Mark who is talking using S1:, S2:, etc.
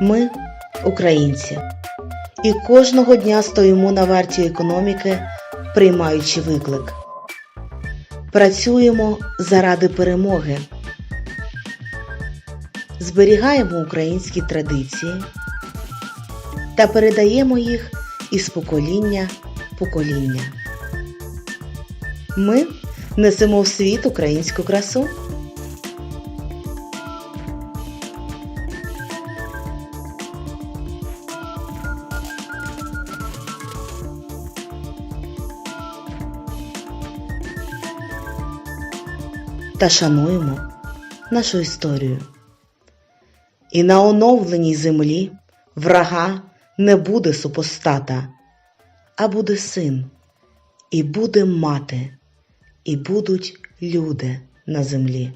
S1: Ми українці. І кожного дня стоїмо на варті економіки, приймаючи виклик. Працюємо заради перемоги. Зберігаємо українські традиції та передаємо їх із покоління покоління. Ми несемо в світ українську красу. Та шануємо нашу історію. І на оновленій землі врага не буде супостата, а буде син, і буде мати, і будуть люди на землі.